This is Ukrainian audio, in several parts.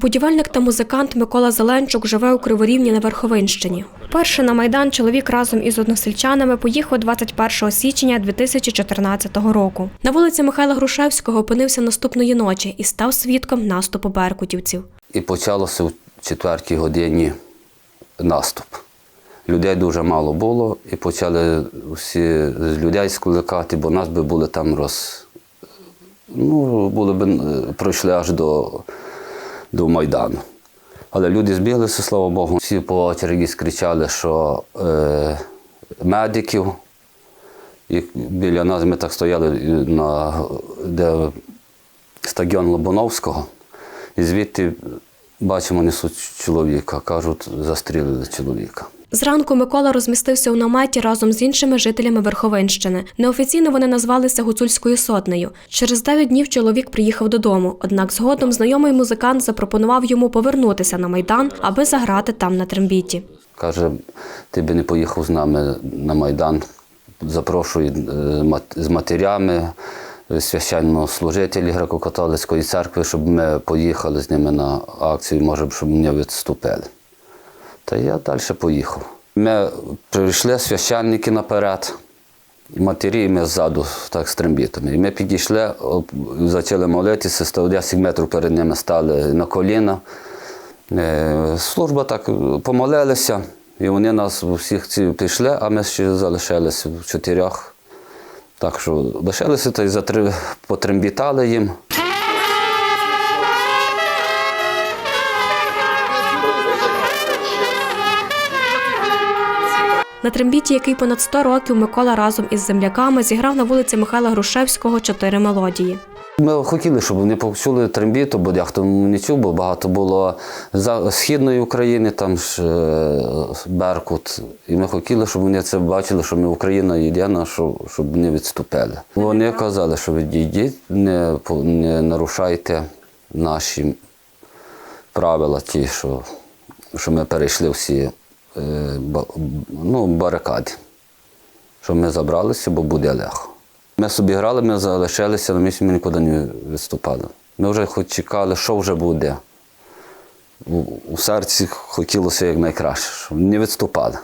Будівельник та музикант Микола Зеленчук живе у Криворівні на Верховинщині. Перше на майдан чоловік разом із односельчанами поїхав 21 січня 2014 року. На вулиці Михайла Грушевського опинився наступної ночі і став свідком наступу беркутівців. І почалося в четвертій годині наступ. Людей дуже мало було, і почали всі з людей скликати, бо нас би були там роз. Ну, були б, е, пройшли аж до, до Майдану. Але люди збіглися, слава Богу. Всі по очереді скричали, що е, медиків. І біля нас ми так стояли на де стадіон Лобановського. І звідти бачимо, несуть чоловіка. Кажуть, застрілили чоловіка. Зранку Микола розмістився у наметі разом з іншими жителями Верховинщини. Неофіційно вони назвалися Гуцульською сотнею. Через 9 днів чоловік приїхав додому. Однак згодом знайомий музикант запропонував йому повернутися на майдан, аби заграти там на трембіті. Каже, ти би не поїхав з нами на Майдан. Запрошую е, з матерями е, священнослужителі греко-католицької церкви, щоб ми поїхали з ними на акцію, може, щоб мене відступили. Та я далі поїхав. Ми прийшли священники наперед, матері, і ми ззаду так з трембітами. І ми підійшли, почали молитися, 110 метрів перед ними стали на коліна. Е, Служба так помолилися, і вони нас усіх ці пішли, а ми ще залишилися в чотирьох. Так що лишилися та й затри... потрембітали їм. На трембіті, який понад 100 років Микола разом із земляками зіграв на вулиці Михайла Грушевського чотири мелодії. Ми хотіли, щоб вони почули трембіту, бо дехто не чув, бо багато було з східної України, там ж е, Беркут. І ми хотіли, щоб вони це бачили, що ми Україна єдина, щоб, не відступили. Вони казали, що відійдіть, не, не нарушайте наші правила, ті, що, що ми перейшли всі ну, барикади. Що ми забралися, бо буде легко. Ми собі грали, ми залишилися на місці, ми нікуди не відступали. Ми вже хоч чекали, що вже буде. У серці хотілося якнайкраще, щоб не відступали.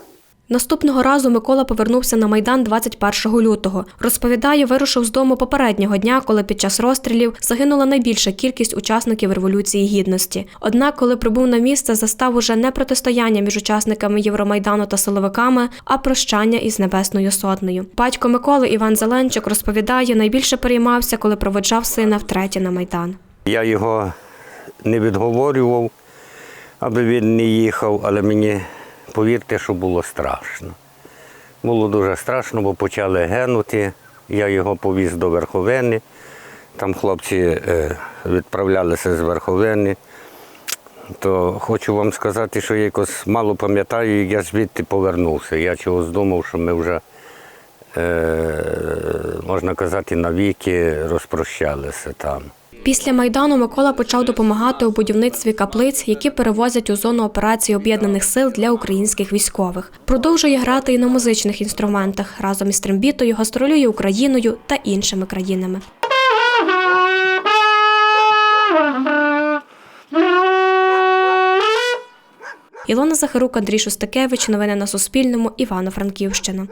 Наступного разу Микола повернувся на майдан 21 лютого. Розповідає, вирушив з дому попереднього дня, коли під час розстрілів загинула найбільша кількість учасників революції гідності. Однак, коли прибув на місце, застав уже не протистояння між учасниками Євромайдану та силовиками, а прощання із Небесною Сотнею. Батько Миколи Іван Зеленчик розповідає, найбільше переймався, коли проведжав сина втретє на майдан. Я його не відговорював, аби він не їхав, але мені повірте, що було страшно. Було дуже страшно, бо почали гинути. Я його повіз до Верховини. Там хлопці е, відправлялися з Верховини. То хочу вам сказати, що я якось мало пам'ятаю, як я звідти повернувся. Я чогось думав, що ми вже, е, можна казати, навіки розпрощалися там. Після майдану Микола почав допомагати у будівництві каплиць, які перевозять у зону операції об'єднаних сил для українських військових. Продовжує грати і на музичних інструментах. Разом із трембітою гастролює Україною та іншими країнами. Ілона Захарук, Андрій Шостакевич. Новини на Суспільному. Івано-Франківщина.